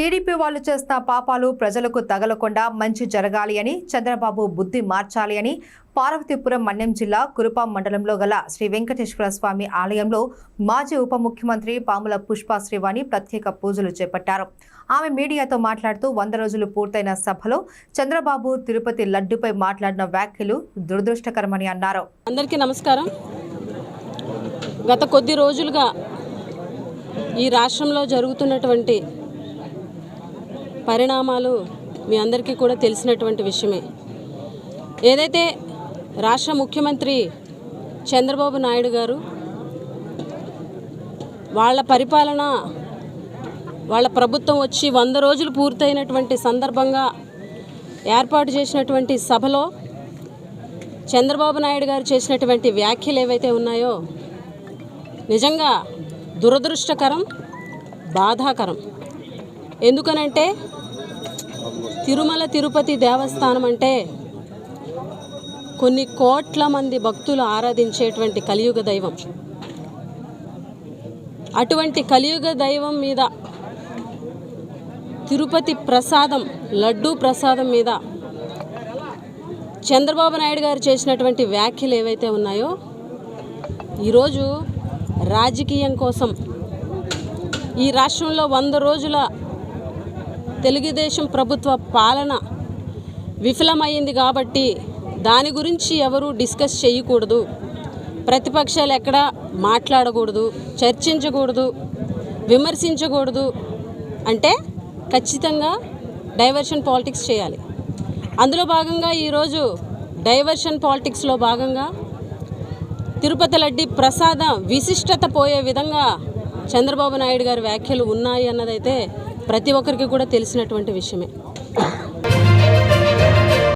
TDP వాళ్ళు చేసిన పాపాలు ప్రజలకు తగలకుండా మంచి జరగాలి అని చంద్రబాబు బుద్ధి మార్చాలి అని పార్వతీపురం మన్యం జిల్లా కురుపాం మండలంలో గల శ్రీ వెంకటేశ్వర స్వామి ఆలయంలో మాజీ ఉప ముఖ్యమంత్రి పాముల పుష్ప శ్రీవాణి ప్రత్యేక పూజలు చేపట్టారు. ఆమె మీడియాతో మాట్లాడుతూ వంద రోజులు పూర్తయిన సభలో చంద్రబాబు తిరుపతి లడ్డుపై మాట్లాడిన వ్యాఖ్యలు దురదృష్టకరమని అన్నారు. అందరికీ నమస్కారం. గత కొద్ది రోజులుగా ఈ రాష్ట్రంలో జరుగుతున్నటువంటి పరిణామాలు మీ అందరికీ కూడా తెలిసినటువంటి విషయమే. ఏదైతే రాష్ట్ర ముఖ్యమంత్రి చంద్రబాబు నాయుడు గారు వాళ్ళ పరిపాలన వాళ్ళ ప్రభుత్వం వచ్చి వంద రోజులు పూర్తయినటువంటి సందర్భంగా ఏర్పాటు చేసినటువంటి సభలో చంద్రబాబు నాయుడు గారు చేసినటువంటి వ్యాఖ్యలు ఏవైతే ఉన్నాయో నిజంగా దురదృష్టకరం బాధాకరం. ఎందుకనంటే తిరుమల తిరుపతి దేవస్థానం అంటే కొన్ని కోట్ల మంది భక్తులు ఆరాధించేటువంటి కలియుగ దైవం. అటువంటి కలియుగ దైవం మీద తిరుపతి ప్రసాదం లడ్డూ ప్రసాదం మీద చంద్రబాబు నాయుడు గారు చేసినటువంటి వ్యాఖ్యలు ఏవైతే ఉన్నాయో ఈరోజు రాజకీయం కోసం ఈ రాష్ట్రంలో వంద రోజుల తెలుగుదేశం ప్రభుత్వ పాలన విఫలమైంది కాబట్టి దాని గురించి ఎవరు డిస్కస్ చేయకూడదు. ప్రతిపక్షాలు ఎక్కడ మాట్లాడకూడదు చర్చించకూడదు విమర్శించకూడదు అంటే ఖచ్చితంగా డైవర్షన్ పాలిటిక్స్ చేయాలి. అందులో భాగంగా ఈరోజు డైవర్షన్ పాలిటిక్స్లో భాగంగా తిరుపతి లడ్డి ప్రసాద విశిష్టత పోయే విధంగా చంద్రబాబు నాయుడు గారి వ్యాఖ్యలు ఉన్నాయి అన్నదైతే ప్రతి ఒక్కరికి కూడా తెలిసినటువంటి విషయమే.